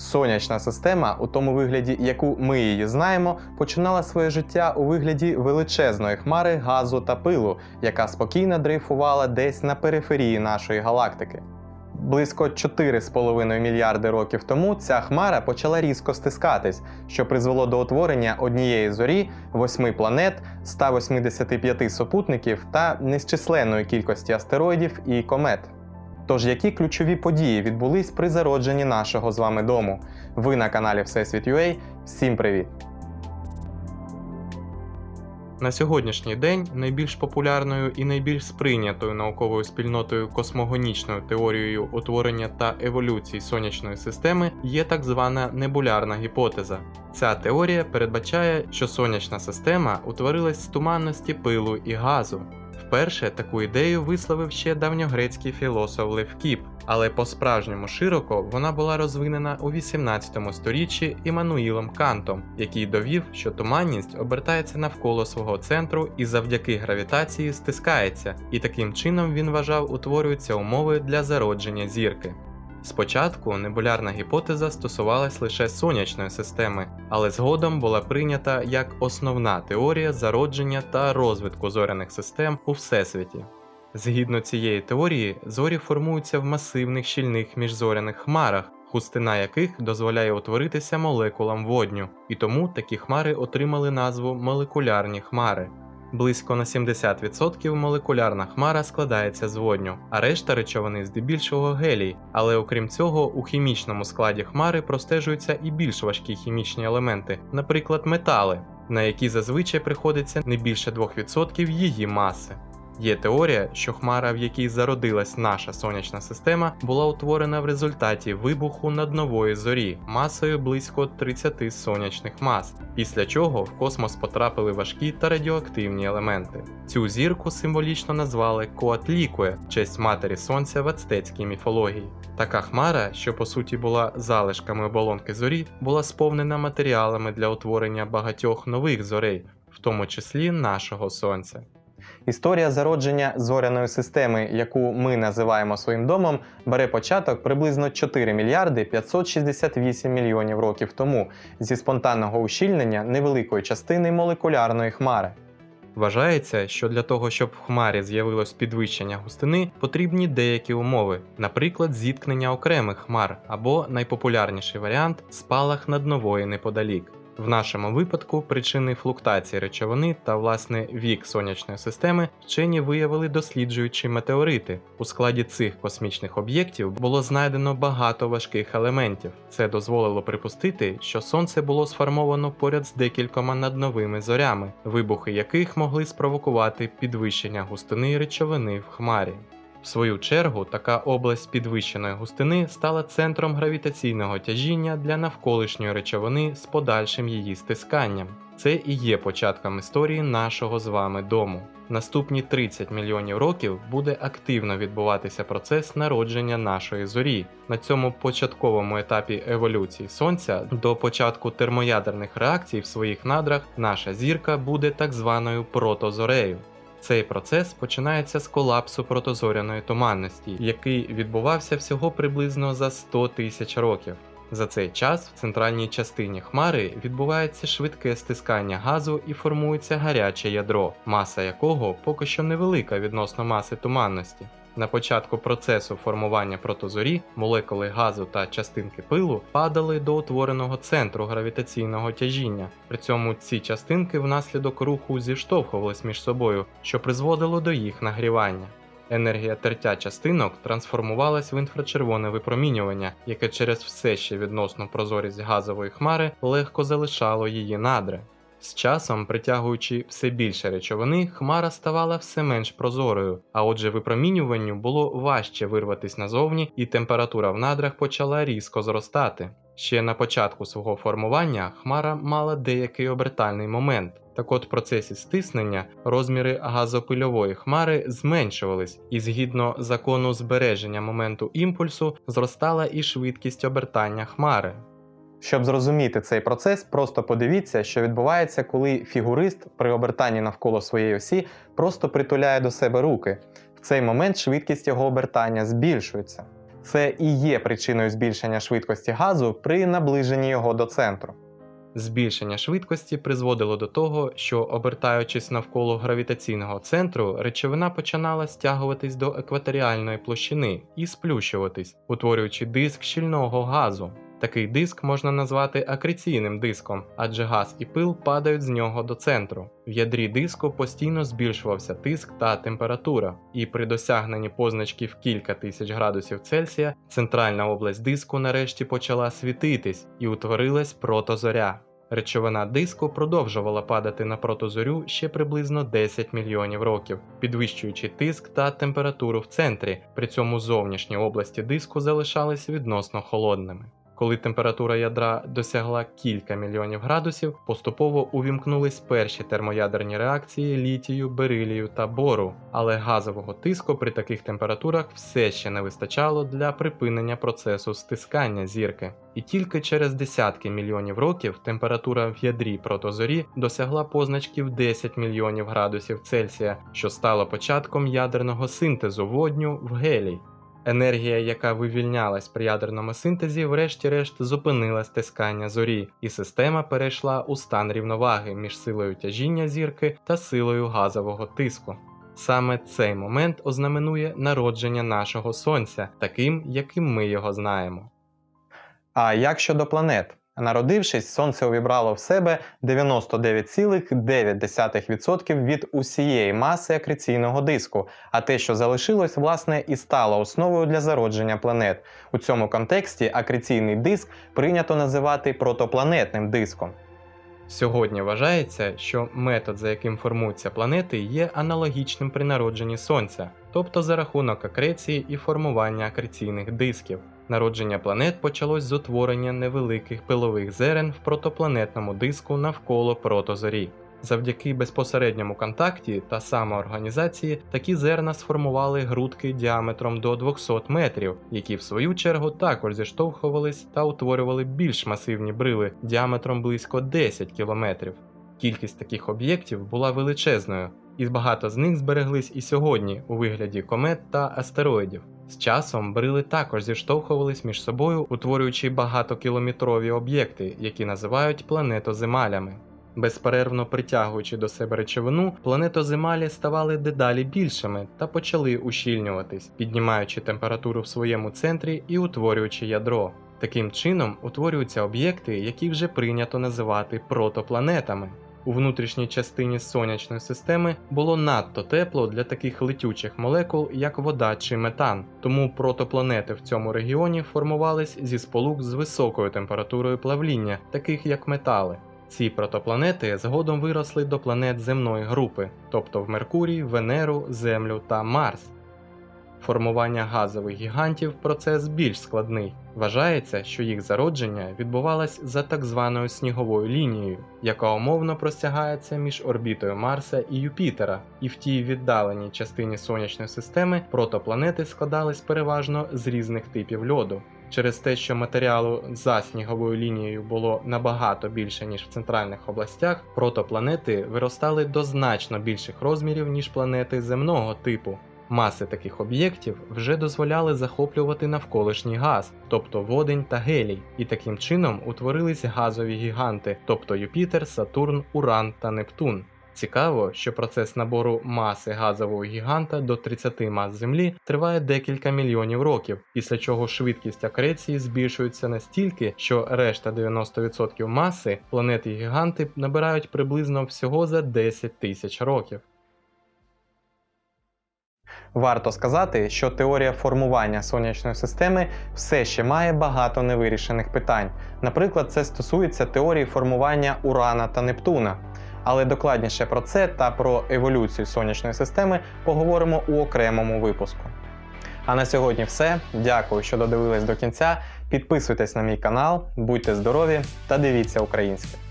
Сонячна система, у тому вигляді, яку ми її знаємо, починала своє життя у вигляді величезної хмари газу та пилу, яка спокійно дрейфувала десь на периферії нашої галактики. Близько 4,5 мільярди років тому ця хмара почала різко стискатись, що призвело до утворення однієї зорі, восьми планет, 185 супутників та незчисленної кількості астероїдів і комет. Тож, які ключові події відбулись при зародженні нашого з вами дому? Ви на каналі Всесвіт.UA. Всім привіт! На сьогоднішній день найбільш популярною і найбільш сприйнятою науковою спільнотою космогонічною теорією утворення та еволюції сонячної системи є так звана небулярна гіпотеза. Ця теорія передбачає, що сонячна система утворилась з туманності пилу і газу. Вперше таку ідею висловив ще давньогрецький філософ Левкіп, але по-справжньому широко вона була розвинена у 18 сторіччі Іммануїлом Кантом, який довів, що туманність обертається навколо свого центру і завдяки гравітації стискається, і таким чином він вважав утворюються умови для зародження зірки. Спочатку небулярна гіпотеза стосувалась лише сонячної системи, але згодом була прийнята як основна теорія зародження та розвитку зоряних систем у всесвіті. Згідно цієї теорії, зорі формуються в масивних щільних міжзоряних хмарах, хустина яких дозволяє утворитися молекулам водню, і тому такі хмари отримали назву молекулярні хмари. Близько на 70% молекулярна хмара складається з водню, а решта речовини здебільшого гелій. Але окрім цього, у хімічному складі хмари простежуються і більш важкі хімічні елементи, наприклад, метали, на які зазвичай приходиться не більше 2% її маси. Є теорія, що хмара, в якій зародилась наша сонячна система, була утворена в результаті вибуху наднової зорі масою близько 30 сонячних мас, після чого в космос потрапили важкі та радіоактивні елементи. Цю зірку символічно назвали Коатлікуе честь матері сонця в ацтецькій міфології. Така хмара, що по суті була залишками оболонки зорі, була сповнена матеріалами для утворення багатьох нових зорей, в тому числі нашого сонця. Історія зародження зоряної системи, яку ми називаємо своїм домом, бере початок приблизно 4 мільярди 568 мільйонів років тому зі спонтанного ущільнення невеликої частини молекулярної хмари. Вважається, що для того, щоб в хмарі з'явилось підвищення густини, потрібні деякі умови, наприклад, зіткнення окремих хмар або найпопулярніший варіант спалах над нової неподалік. В нашому випадку причини флуктації речовини та власне вік сонячної системи вчені виявили досліджуючи метеорити. У складі цих космічних об'єктів було знайдено багато важких елементів. Це дозволило припустити, що сонце було сформовано поряд з декількома надновими зорями, вибухи яких могли спровокувати підвищення густини речовини в хмарі. В свою чергу, така область підвищеної густини стала центром гравітаційного тяжіння для навколишньої речовини з подальшим її стисканням. Це і є початком історії нашого з вами дому. Наступні 30 мільйонів років буде активно відбуватися процес народження нашої зорі. На цьому початковому етапі еволюції Сонця до початку термоядерних реакцій в своїх надрах наша зірка буде так званою протозорею. Цей процес починається з колапсу протозоряної туманності, який відбувався всього приблизно за 100 тисяч років. За цей час в центральній частині хмари відбувається швидке стискання газу і формується гаряче ядро, маса якого поки що невелика відносно маси туманності. На початку процесу формування протозорі молекули газу та частинки пилу падали до утвореного центру гравітаційного тяжіння. При цьому ці частинки внаслідок руху зіштовхувались між собою, що призводило до їх нагрівання. Енергія тертя частинок трансформувалась в інфрачервоне випромінювання, яке через все ще відносну прозорість газової хмари легко залишало її надри. З часом, притягуючи все більше речовини, хмара ставала все менш прозорою, а отже, випромінюванню було важче вирватися назовні, і температура в надрах почала різко зростати. Ще на початку свого формування хмара мала деякий обертальний момент. Так от в процесі стиснення розміри газопильової хмари зменшувались, і згідно закону збереження моменту імпульсу зростала і швидкість обертання хмари. Щоб зрозуміти цей процес, просто подивіться, що відбувається, коли фігурист при обертанні навколо своєї осі просто притуляє до себе руки. В цей момент швидкість його обертання збільшується. Це і є причиною збільшення швидкості газу при наближенні його до центру. Збільшення швидкості призводило до того, що, обертаючись навколо гравітаційного центру, речовина починала стягуватись до екваторіальної площини і сплющуватись, утворюючи диск щільного газу. Такий диск можна назвати акреційним диском, адже газ і пил падають з нього до центру. В ядрі диску постійно збільшувався тиск та температура, і при досягненні позначків кілька тисяч градусів Цельсія центральна область диску нарешті почала світитись і утворилась протозоря. Речовина диску продовжувала падати на протозорю ще приблизно 10 мільйонів років, підвищуючи тиск та температуру в центрі, при цьому зовнішні області диску залишались відносно холодними. Коли температура ядра досягла кілька мільйонів градусів, поступово увімкнулись перші термоядерні реакції літію, берилію та бору, але газового тиску при таких температурах все ще не вистачало для припинення процесу стискання зірки. І тільки через десятки мільйонів років температура в ядрі протозорі досягла позначків 10 мільйонів градусів Цельсія, що стало початком ядерного синтезу водню в гелій. Енергія, яка вивільнялась при ядерному синтезі, врешті-решт зупинила стискання зорі, і система перейшла у стан рівноваги між силою тяжіння зірки та силою газового тиску. Саме цей момент ознаменує народження нашого сонця, таким, яким ми його знаємо. А як щодо планет? Народившись, Сонце увібрало в себе 99,9% від усієї маси акреційного диску, а те, що залишилось, власне, і стало основою для зародження планет. У цьому контексті акреційний диск прийнято називати протопланетним диском. Сьогодні вважається, що метод, за яким формуються планети, є аналогічним при народженні Сонця, тобто за рахунок акреції і формування акреційних дисків. Народження планет почалось з утворення невеликих пилових зерен в протопланетному диску навколо протозорі. Завдяки безпосередньому контакті та самоорганізації такі зерна сформували грудки діаметром до 200 метрів, які в свою чергу також зіштовхувались та утворювали більш масивні брили діаметром близько 10 кілометрів. Кількість таких об'єктів була величезною, і багато з них збереглись і сьогодні у вигляді комет та астероїдів. З часом брили також зіштовхувались між собою, утворюючи багатокілометрові об'єкти, які називають планетоземалями. Безперервно притягуючи до себе речовину, планетоземалі ставали дедалі більшими та почали ущільнюватись, піднімаючи температуру в своєму центрі і утворюючи ядро. Таким чином утворюються об'єкти, які вже прийнято називати протопланетами. У внутрішній частині сонячної системи було надто тепло для таких летючих молекул, як вода чи метан, тому протопланети в цьому регіоні формувались зі сполук з високою температурою плавління, таких як метали. Ці протопланети згодом виросли до планет земної групи, тобто в Меркурій, Венеру, Землю та Марс. Формування газових гігантів процес більш складний. Вважається, що їх зародження відбувалось за так званою сніговою лінією, яка умовно простягається між орбітою Марса і Юпітера, і в тій віддаленій частині сонячної системи протопланети складались переважно з різних типів льоду. Через те, що матеріалу за сніговою лінією було набагато більше, ніж в центральних областях, протопланети виростали до значно більших розмірів, ніж планети земного типу. Маси таких об'єктів вже дозволяли захоплювати навколишній газ, тобто водень та гелій, і таким чином утворились газові гіганти, тобто Юпітер, Сатурн, Уран та Нептун. Цікаво, що процес набору маси газового гіганта до 30 мас Землі триває декілька мільйонів років, після чого швидкість акреції збільшується настільки, що решта 90% маси планети гіганти набирають приблизно всього за 10 тисяч років. Варто сказати, що теорія формування сонячної системи все ще має багато невирішених питань. Наприклад, це стосується теорії формування Урана та Нептуна. Але докладніше про це та про еволюцію сонячної системи поговоримо у окремому випуску. А на сьогодні все. Дякую, що додивились до кінця. Підписуйтесь на мій канал, будьте здорові та дивіться українське.